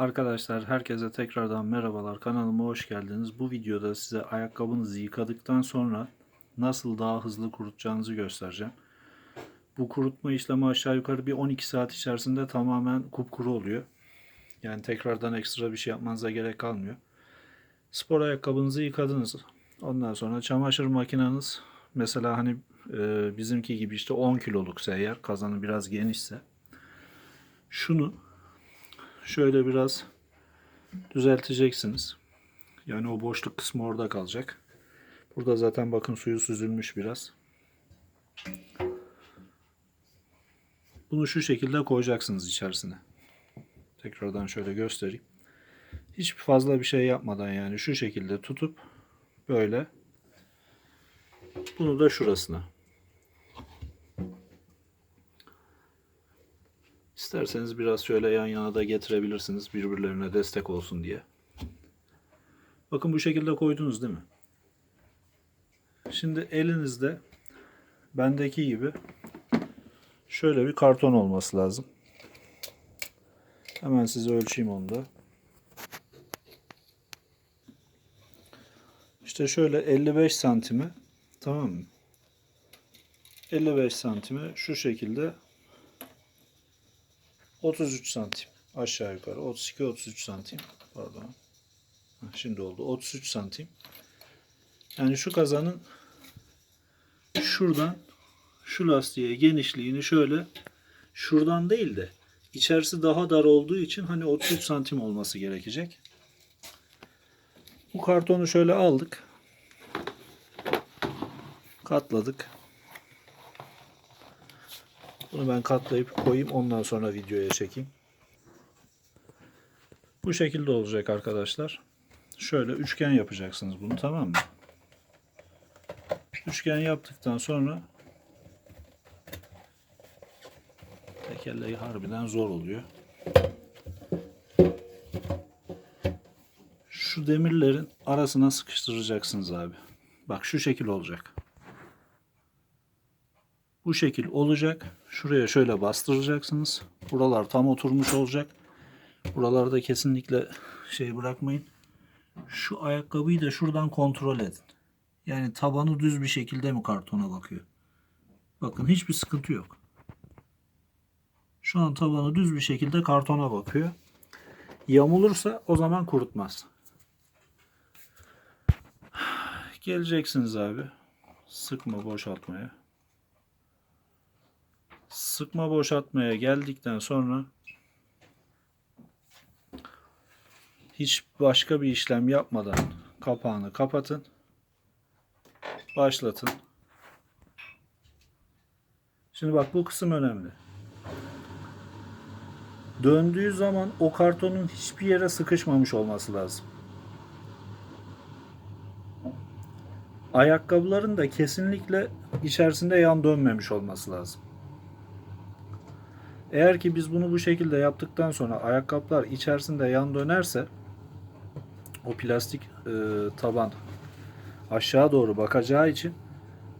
Arkadaşlar herkese tekrardan merhabalar kanalıma hoş geldiniz. Bu videoda size ayakkabınızı yıkadıktan sonra nasıl daha hızlı kurutacağınızı göstereceğim. Bu kurutma işlemi aşağı yukarı bir 12 saat içerisinde tamamen kupkuru oluyor. Yani tekrardan ekstra bir şey yapmanıza gerek kalmıyor. Spor ayakkabınızı yıkadınız. Ondan sonra çamaşır makineniz mesela hani e, bizimki gibi işte 10 kiloluksa eğer kazanı biraz genişse şunu şöyle biraz düzelteceksiniz. Yani o boşluk kısmı orada kalacak. Burada zaten bakın suyu süzülmüş biraz. Bunu şu şekilde koyacaksınız içerisine. Tekrardan şöyle göstereyim. Hiç fazla bir şey yapmadan yani şu şekilde tutup böyle bunu da şurasına. İsterseniz biraz şöyle yan yana da getirebilirsiniz birbirlerine destek olsun diye. Bakın bu şekilde koydunuz değil mi? Şimdi elinizde bendeki gibi şöyle bir karton olması lazım. Hemen size ölçeyim onu da. İşte şöyle 55 santime tamam mı? 55 santime şu şekilde 33 santim aşağı yukarı 32-33 santim pardon. Şimdi oldu. 33 santim. Yani şu kazanın şuradan şu lastiğe genişliğini şöyle şuradan değil de içerisi daha dar olduğu için hani 33 santim olması gerekecek. Bu kartonu şöyle aldık. Katladık bunu ben katlayıp koyayım ondan sonra videoya çekeyim. Bu şekilde olacak arkadaşlar. Şöyle üçgen yapacaksınız bunu tamam mı? Üçgen yaptıktan sonra tekerleği harbiden zor oluyor. Şu demirlerin arasına sıkıştıracaksınız abi. Bak şu şekil olacak. Bu şekil olacak. Şuraya şöyle bastıracaksınız. Buralar tam oturmuş olacak. Buralarda kesinlikle şey bırakmayın. Şu ayakkabıyı da şuradan kontrol edin. Yani tabanı düz bir şekilde mi kartona bakıyor? Bakın hiçbir sıkıntı yok. Şu an tabanı düz bir şekilde kartona bakıyor. Yamulursa o zaman kurutmaz. Geleceksiniz abi. Sıkma boşaltmaya sıkma boşaltmaya geldikten sonra hiç başka bir işlem yapmadan kapağını kapatın. Başlatın. Şimdi bak bu kısım önemli. Döndüğü zaman o kartonun hiçbir yere sıkışmamış olması lazım. Ayakkabıların da kesinlikle içerisinde yan dönmemiş olması lazım. Eğer ki biz bunu bu şekilde yaptıktan sonra ayakkabılar içerisinde yan dönerse o plastik e, taban aşağı doğru bakacağı için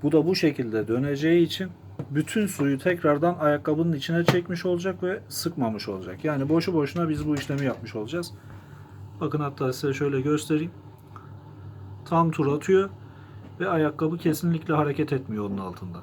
bu da bu şekilde döneceği için bütün suyu tekrardan ayakkabının içine çekmiş olacak ve sıkmamış olacak. Yani boşu boşuna biz bu işlemi yapmış olacağız. Bakın hatta size şöyle göstereyim. Tam tur atıyor ve ayakkabı kesinlikle hareket etmiyor onun altından.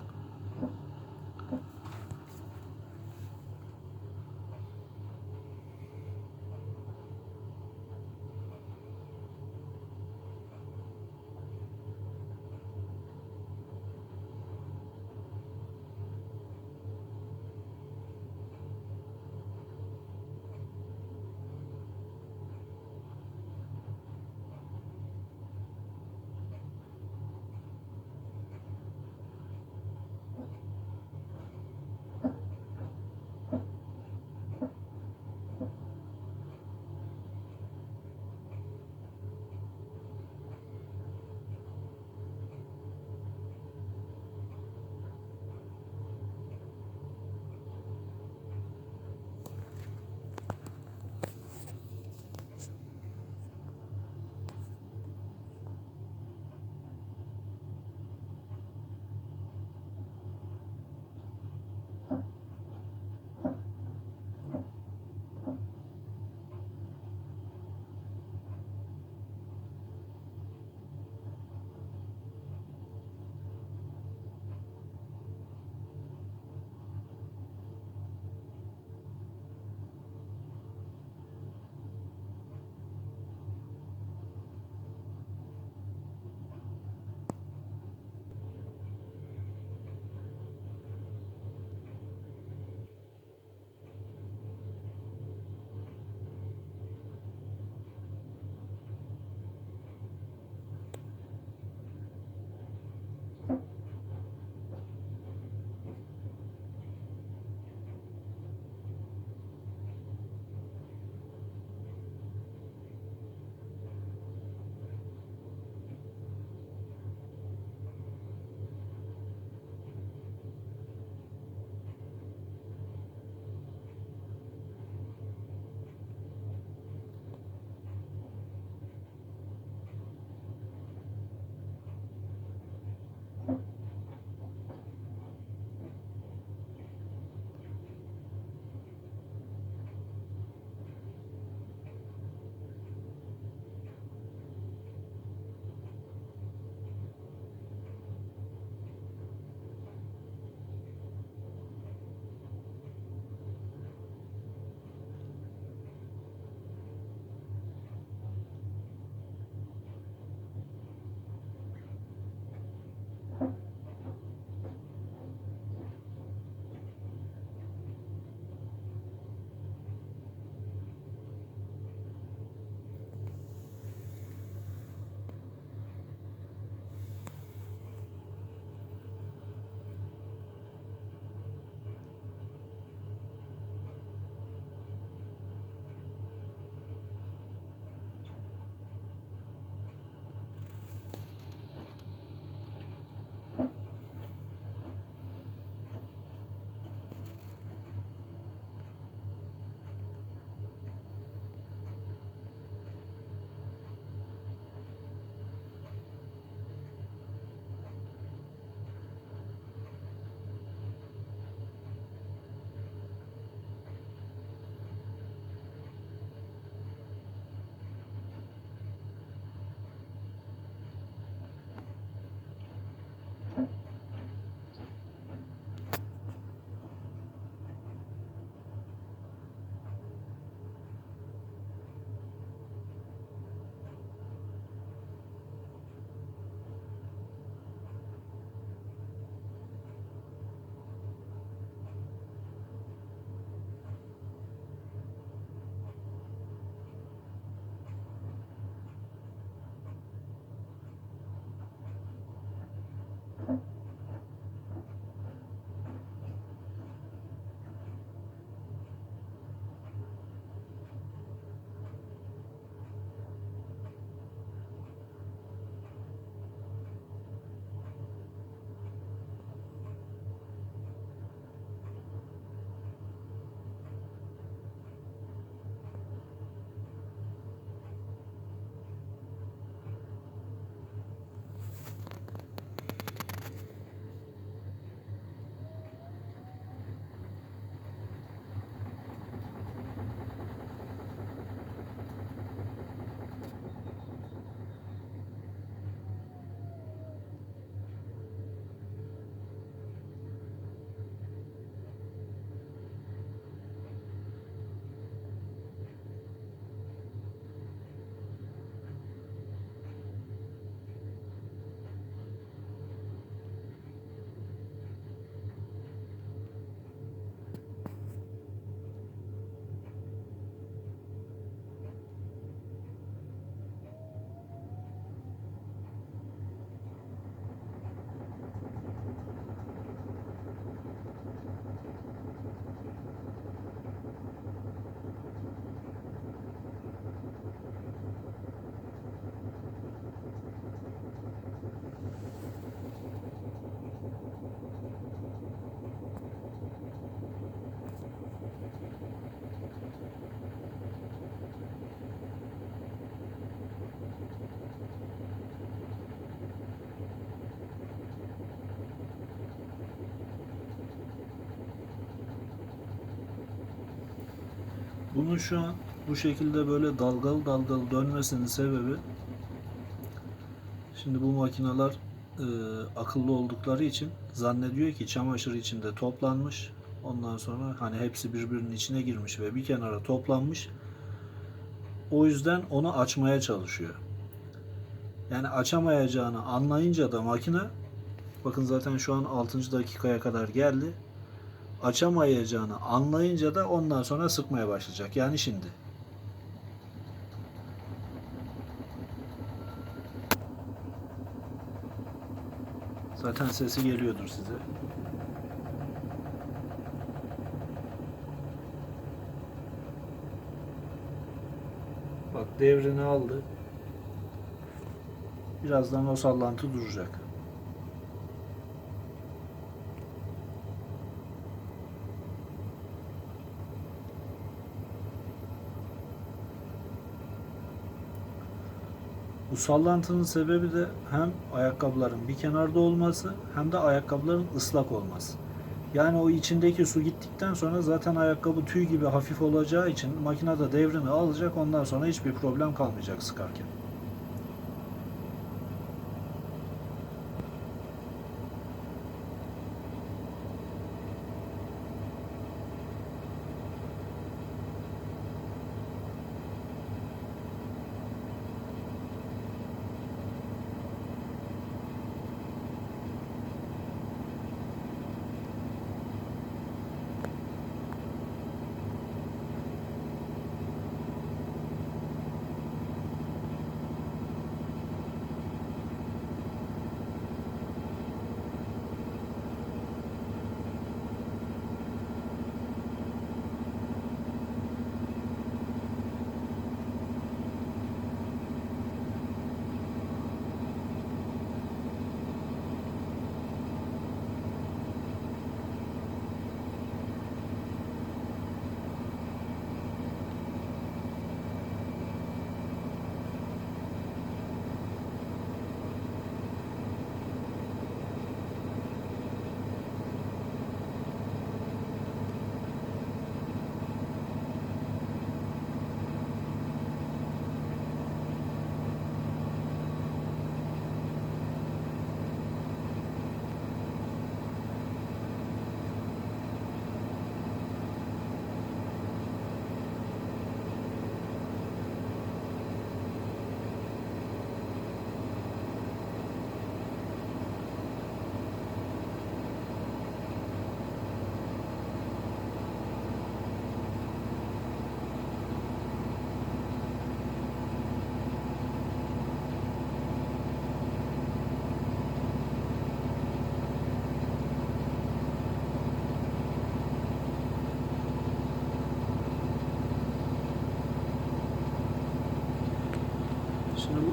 Bunun şu an bu şekilde böyle dalgalı dalgalı dönmesinin sebebi şimdi bu makineler e, akıllı oldukları için zannediyor ki çamaşır içinde toplanmış. Ondan sonra hani hepsi birbirinin içine girmiş ve bir kenara toplanmış. O yüzden onu açmaya çalışıyor. Yani açamayacağını anlayınca da makine bakın zaten şu an 6. dakikaya kadar geldi. Açamayacağını anlayınca da ondan sonra sıkmaya başlayacak. Yani şimdi. Zaten sesi geliyordur size. Bak devrini aldı. Birazdan o sallantı duracak. Sallantının sebebi de hem ayakkabıların bir kenarda olması hem de ayakkabıların ıslak olması. Yani o içindeki su gittikten sonra zaten ayakkabı tüy gibi hafif olacağı için makinede devrini alacak ondan sonra hiçbir problem kalmayacak sıkarken.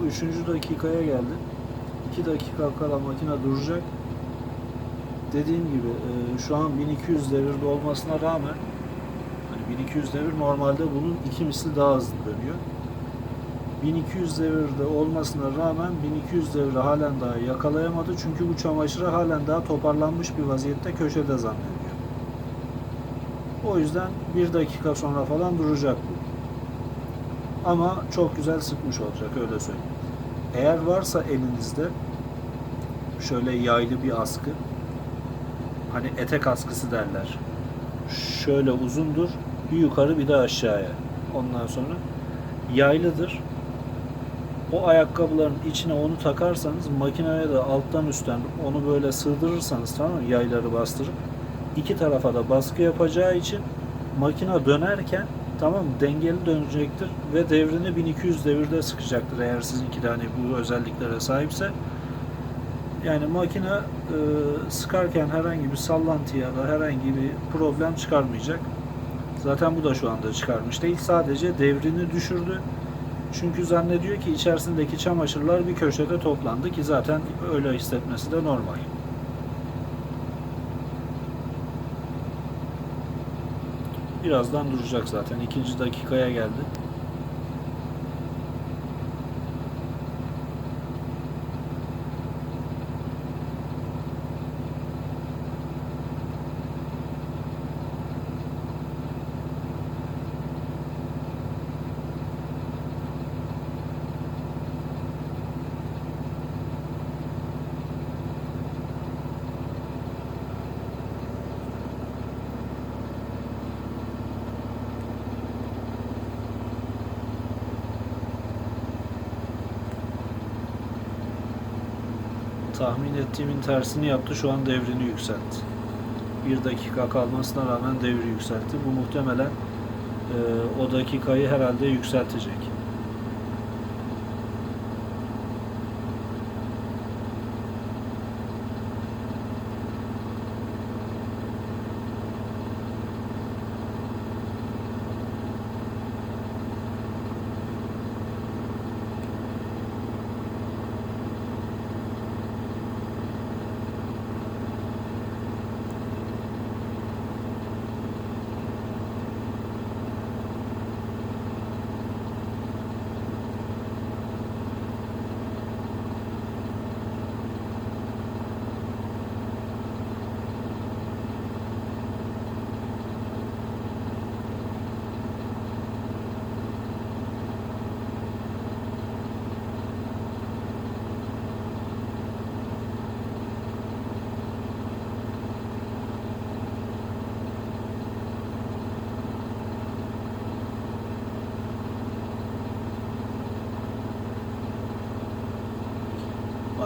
Şimdi bu üçüncü dakikaya geldi. 2 dakika kala makine duracak. Dediğim gibi e, şu an 1200 devirde olmasına rağmen hani 1200 devir normalde bunun iki misli daha hızlı dönüyor. 1200 devirde olmasına rağmen 1200 devri halen daha yakalayamadı. Çünkü bu çamaşırı halen daha toparlanmış bir vaziyette köşede zannediyor. O yüzden bir dakika sonra falan duracak bu. Ama çok güzel sıkmış olacak öyle söyleyeyim. Eğer varsa elinizde şöyle yaylı bir askı hani etek askısı derler. Şöyle uzundur. Bir yukarı bir de aşağıya. Ondan sonra yaylıdır. O ayakkabıların içine onu takarsanız makineye de alttan üstten onu böyle sığdırırsanız tamam mı? Yayları bastırıp iki tarafa da baskı yapacağı için makine dönerken tamam dengeli dönecektir ve devrini 1200 devirde sıkacaktır eğer sizinki de hani bu özelliklere sahipse. Yani makine e, sıkarken herhangi bir sallantı ya da herhangi bir problem çıkarmayacak. Zaten bu da şu anda çıkarmış değil. Sadece devrini düşürdü. Çünkü zannediyor ki içerisindeki çamaşırlar bir köşede toplandı ki zaten öyle hissetmesi de normal. Birazdan duracak zaten. ikinci dakikaya geldi. Tahmin ettiğimin tersini yaptı. Şu an devrini yükseltti. Bir dakika kalmasına rağmen devri yükseltti. Bu muhtemelen e, o dakikayı herhalde yükseltecek.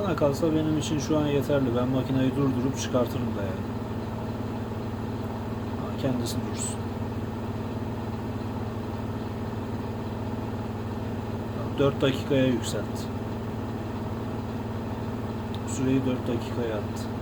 Bana kalsa benim için şu an yeterli. Ben makineyi durdurup çıkartırım da yani. Ha, Kendisi dursun. 4 dakikaya yükseltti. Süreyi 4 dakikaya attı.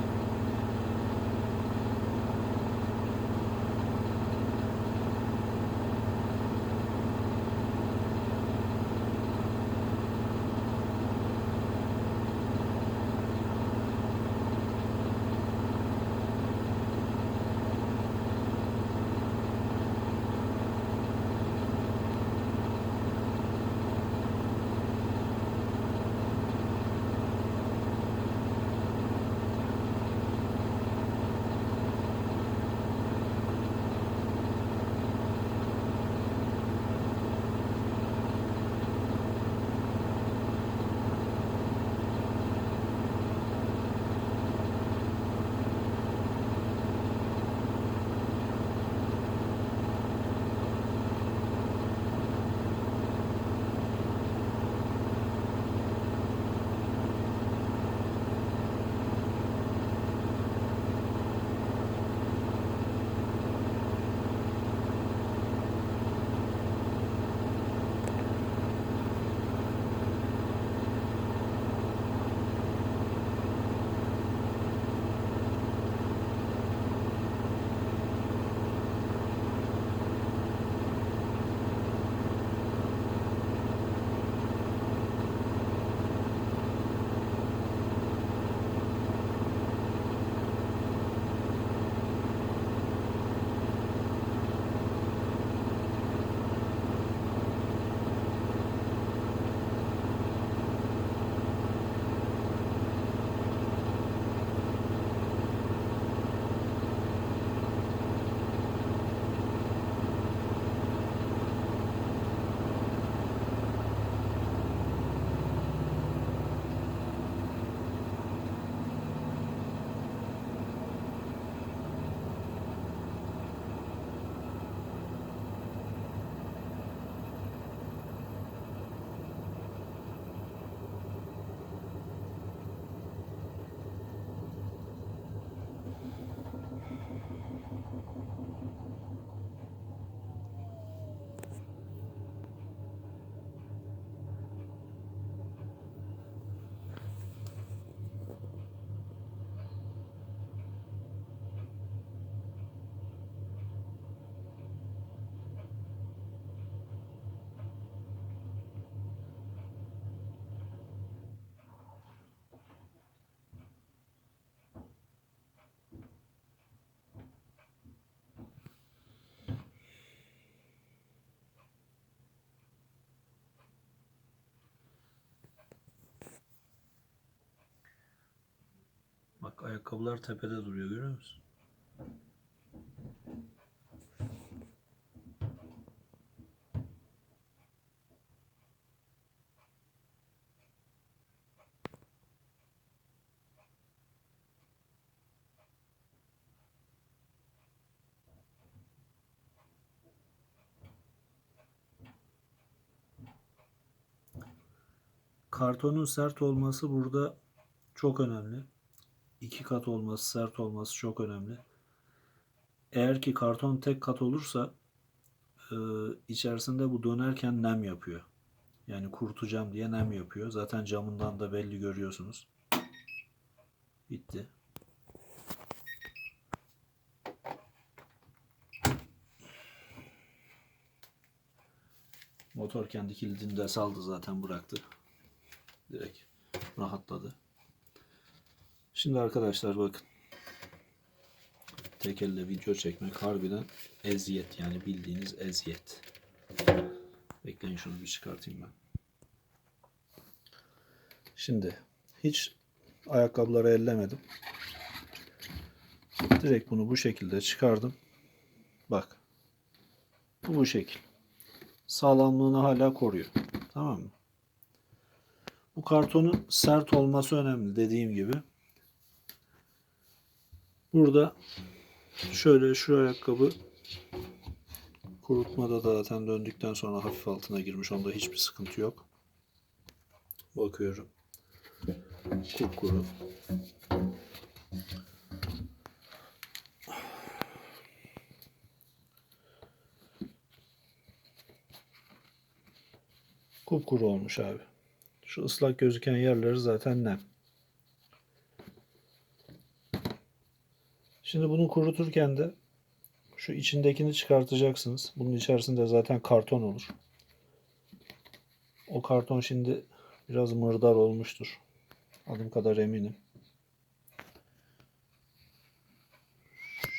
Bak ayakkabılar tepede duruyor görüyor musun? Kartonun sert olması burada çok önemli. İki kat olması, sert olması çok önemli. Eğer ki karton tek kat olursa e, içerisinde bu dönerken nem yapıyor. Yani kurutacağım diye nem yapıyor. Zaten camından da belli görüyorsunuz. Bitti. Motor kendi kilidini de saldı zaten bıraktı. Direkt rahatladı. Şimdi arkadaşlar bakın. Tek elle video çekmek harbiden eziyet yani bildiğiniz eziyet. Bekleyin şunu bir çıkartayım ben. Şimdi hiç ayakkabıları ellemedim. Direkt bunu bu şekilde çıkardım. Bak. Bu bu şekil. Sağlamlığını hala koruyor. Tamam mı? Bu kartonun sert olması önemli dediğim gibi. Burada şöyle şu ayakkabı kurutmada da zaten döndükten sonra hafif altına girmiş. Onda hiçbir sıkıntı yok. Bakıyorum. Kupkuru. Kupkuru olmuş abi. Şu ıslak gözüken yerleri zaten nem. Şimdi bunu kuruturken de şu içindekini çıkartacaksınız. Bunun içerisinde zaten karton olur. O karton şimdi biraz mırdar olmuştur. Adım kadar eminim.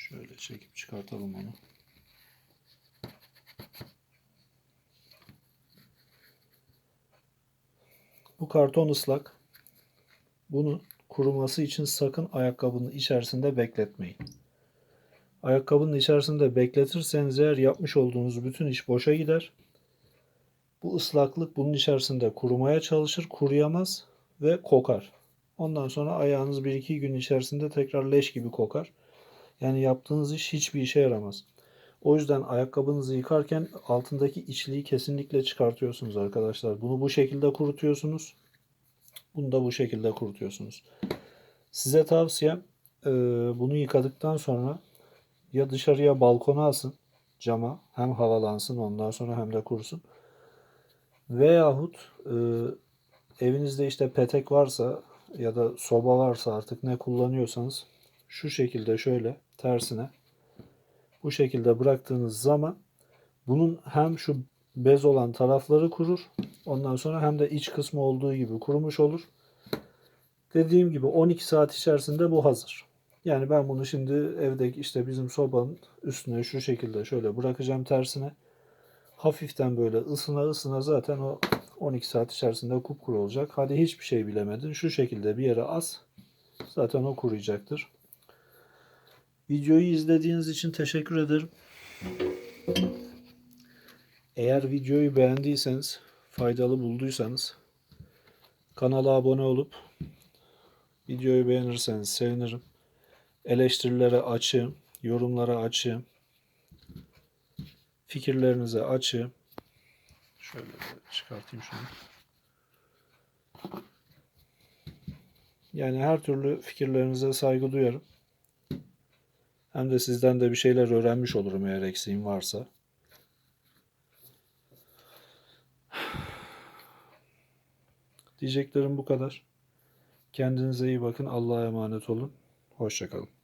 Şöyle çekip çıkartalım onu. Bu karton ıslak. Bunu kuruması için sakın ayakkabının içerisinde bekletmeyin. Ayakkabının içerisinde bekletirseniz eğer yapmış olduğunuz bütün iş boşa gider. Bu ıslaklık bunun içerisinde kurumaya çalışır, kuruyamaz ve kokar. Ondan sonra ayağınız 1-2 gün içerisinde tekrar leş gibi kokar. Yani yaptığınız iş hiçbir işe yaramaz. O yüzden ayakkabınızı yıkarken altındaki içliği kesinlikle çıkartıyorsunuz arkadaşlar. Bunu bu şekilde kurutuyorsunuz. Bunu da bu şekilde kurutuyorsunuz. Size tavsiyem e, bunu yıkadıktan sonra ya dışarıya balkona asın cama hem havalansın ondan sonra hem de kurusun. Veyahut e, evinizde işte petek varsa ya da soba varsa artık ne kullanıyorsanız şu şekilde şöyle tersine bu şekilde bıraktığınız zaman bunun hem şu bez olan tarafları kurur. Ondan sonra hem de iç kısmı olduğu gibi kurumuş olur. Dediğim gibi 12 saat içerisinde bu hazır. Yani ben bunu şimdi evdeki işte bizim sobanın üstüne şu şekilde şöyle bırakacağım tersine. Hafiften böyle ısına ısına zaten o 12 saat içerisinde kupkuru olacak. Hadi hiçbir şey bilemedin. Şu şekilde bir yere as. Zaten o kuruyacaktır. Videoyu izlediğiniz için teşekkür ederim. Eğer videoyu beğendiyseniz, faydalı bulduysanız kanala abone olup videoyu beğenirseniz sevinirim. Eleştirilere açığım, yorumlara açığım. Fikirlerinize açığım. Şöyle çıkartayım şunu. Yani her türlü fikirlerinize saygı duyarım. Hem de sizden de bir şeyler öğrenmiş olurum eğer eksiğim varsa. Diyeceklerim bu kadar. Kendinize iyi bakın. Allah'a emanet olun. Hoşçakalın.